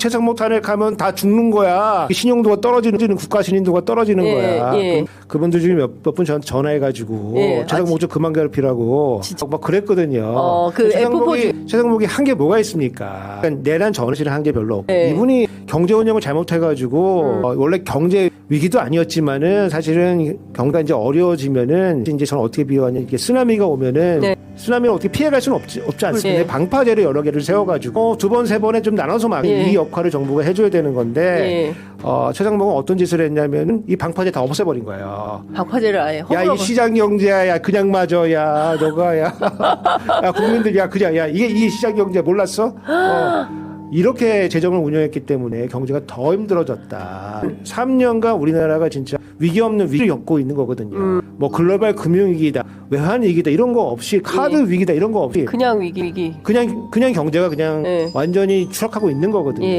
최상목 탄핵하면 다 죽는 거야. 신용도가 떨어지는 국가 신인도가 떨어지는 예, 거야. 예. 그, 분들 중에 몇분 전 전화해가지고 예. 최상 목 좀 그만 괴롭히라고 막 그랬거든요. 어, 그 최상목이 최상목이 한 게 뭐가 있습니까? 그러니까 내란 전시를 한 게 별로 없고 예. 이분이 경제 운영을 잘못해가지고 음. 어, 원래 경제 위기도 아니었지만은 사실은 경기가 이제 어려워지면은 이제 저는 어떻게 비유하냐 이게 쓰나미가 오면은 네. 쓰나미를 어떻게 피해갈 수는 없지, 없지 않습니까? 예. 방파제를 여러 개를 세워가지고 두 번 세 번에 좀 나눠서 막이 예. 역할을 정부가 해줘야 되는 건데 예. 어, 최상목은 어떤 짓을 했냐면은 이 방파제 다 없애버린 거예요. 방파제를 아예 야, 이 시장 경제야, 야, 그냥 맞아, 야, 너가, 야, 야, 국민들, 야, 그냥, 야, 이게, 이게 시장 경제 몰랐어? 어. 이렇게 재정을 운영했기 때문에 경제가 더 힘들어졌다. 3년간 우리나라가 진짜 위기 없는 위기를 겪고 있는 거거든요. 뭐 글로벌 금융위기다, 외환 위기다, 이런 거 없이 카드 예. 위기다, 이런 거 없이 그냥 위기 위기. 그냥, 그냥 경제가 그냥 예. 완전히 추락하고 있는 거거든요. 예.